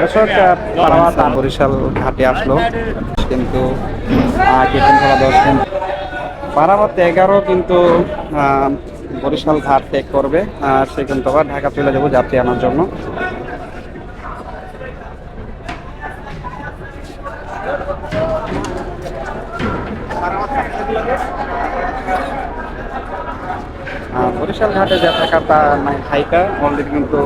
দর্শক বরিশাল ঘাটে আসলো। কিন্তু কীর্তন খেলা কিন্তু পারাবাত এগারো, কিন্তু বরিশাল ঘাট ত্যাগ করবে। আর সে কিন্তু আবার ঢাকা চলে যাব যাত্রী আনার জন্য। বরিশাল ঘাটে যে থাকাটা মানে হাইটা অলরেডি কিন্তু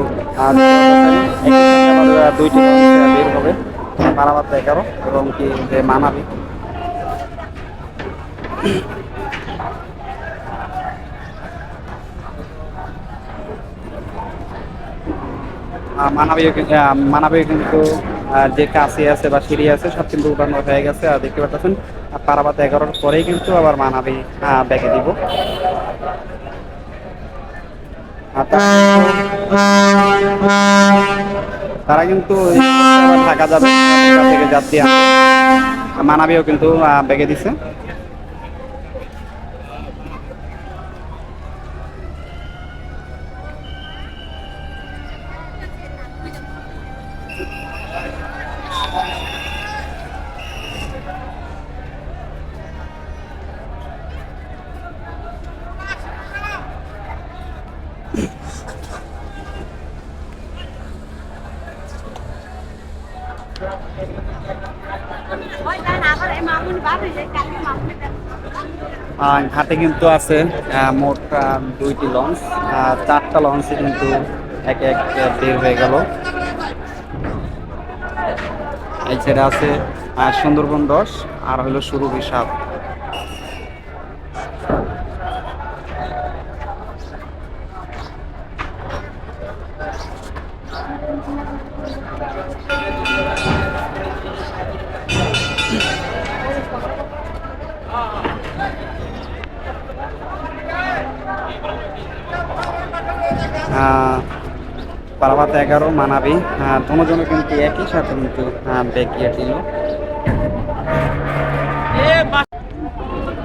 পারাবাত এগারো এবং কি যে মানাবি। আহ, মানাবিও কিন্তু যে কাছে আছে বা সিঁড়ি আছে সব কিন্তু উঠানো হয়ে গেছে আর দেখতে পাচ্ছেন পারাবাত এগারোর পরেই কিন্তু আবার মানাবি ব্যাগে দিব। আর তারা কিন্তু ঢাকা যাবে থেকে যাত্রী মানাবিও কিন্তু ব্যাগে দিছে। ওই ঘাটে কিন্তু আছে মোট দুইটি লঞ্চ চারটা লঞ্চে কিন্তু এক এক বের হয়ে গেল। এছাড়া আছে সুন্দরবন দশ, আর হলো সুরভি সাত পারাবাত এগারো মানাবি। দুজনে কিন্তু একই সাথে কিন্তু বেঁকিয়ে দিল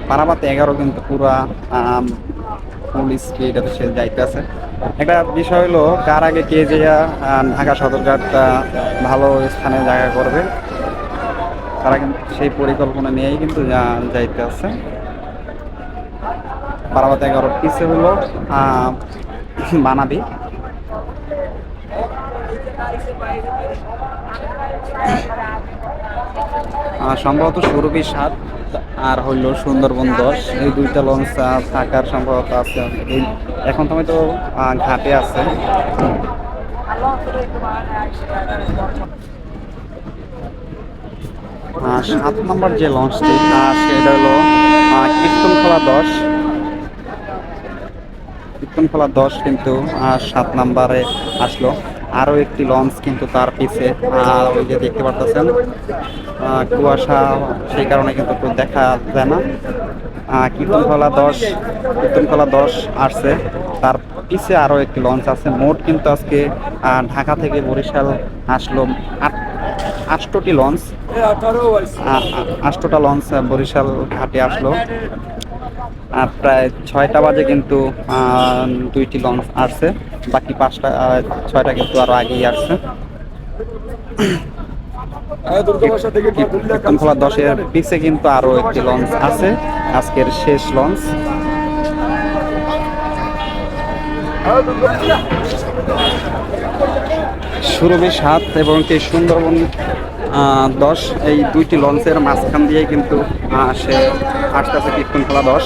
পারাবাত এগারো কিন্তু পুরা ফুল স্পিডে সে যাইতেছে একটা বিষয় হলো কার আগে কে যে ঢাকা সদরঘাট আহ, ভালো স্থানে জায়গা করবে তারা কিন্তু সেই পরিকল্পনা নিয়েই কিন্তু যাইতে আছে। পারাবাত এগারোর পিছে হলো বানাবি। সম্ভবত সৌরভী সাত আর হইল সুন্দরবন দশ। এই দুইটা লঞ্চ থাকার সম্ভবত আছে। এখন তো তো ঘাটে আছে। সাত নম্বর যে লঞ্চটি সেটা হলো কীর্তনখোলা দশ। কীর্তনখোলা দশ কিন্তু সাত নাম্বারে আসলো। আরও একটি লঞ্চ কিন্তু তার পিছে। ওই যে দেখতে পারতেছেন কুয়াশা, সেই কারণে কিন্তু দেখা যায় না। কীর্তনখোলা দশ কীর্তনখোলা দশ আসছে। তার পিছে আরও একটি লঞ্চ আছে। মোট কিন্তু আজকে ঢাকা থেকে বরিশাল আসলো আট আটটি লঞ্চ। আ- আ- আটটা লঞ্চ বরিশাল ঘাটে আসলো। প্রায় ছয়টা বাজে কিন্তু দুইটি লঞ্চ আসছে। বাকি পাঁচটা ছয়টা কিন্তু আরও আগেই আসছে। খোলা দশের পিছে কিন্তু আরও একটি লঞ্চ আছে। আজকের শেষ লঞ্চ। সুরভি সাত এবং কি সুন্দরবন দশ, এই দুইটি লঞ্চের মাঝখান দিয়ে কিন্তু সে আসতেছে কীর্তনখোলা দশ।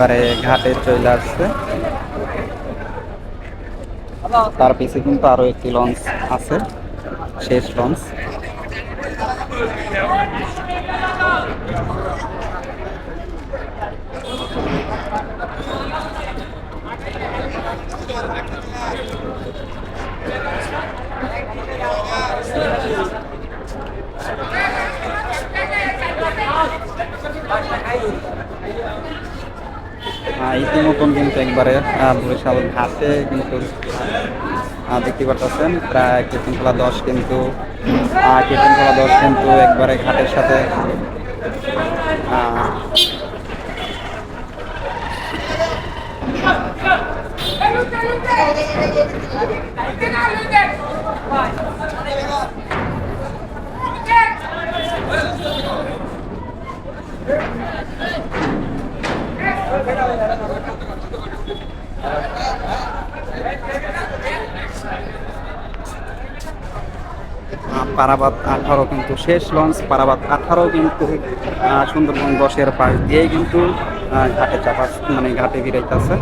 একবারে ঘাটে চলে আসছে। তার পিছে কিন্তু আরও একটি লঞ্চ আছে শেষ লঞ্চ। আহ, ইতিমতন কিন্তু একবারে বরিশাল ঘাটে কিন্তু দেখতে পারতেছেন প্রায় কীর্তনখোলা দশ কিন্তু কীর্তনখোলা দশ কিন্তু একবারে ঘাটের সাথে আহ, আহ, পারাবাদ আঠারো কিন্তু শেষ লঞ্চ পারাবাদ আঠারো কিন্তু সুন্দরবন বসের পাশ দিয়েই কিন্তু ঘাটে চাপা মানে ঘাটে বিরাইতেছে।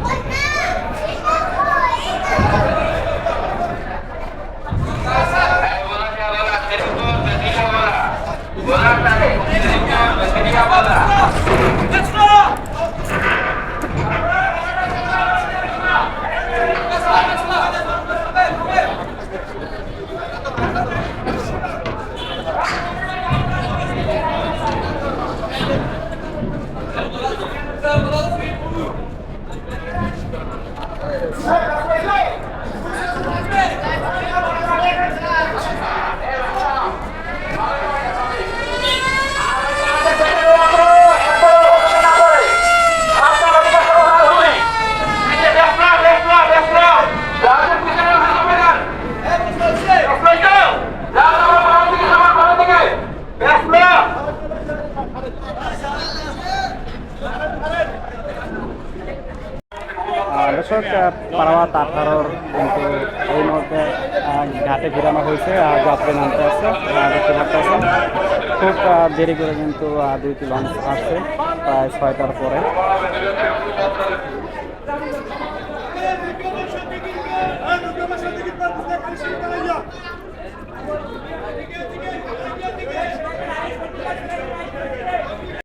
আহ, দর্শক পাড়াওয়া কিন্তু এই মুহূর্তে ঘাটে ফিরানো হয়েছে আর যাত্রী নামতে আসছে দেখতে পাচ্ছেন। খুব দেরি করে কিন্তু দুইটি লঞ্চ আসছে, প্রায় ছয়টার পরে।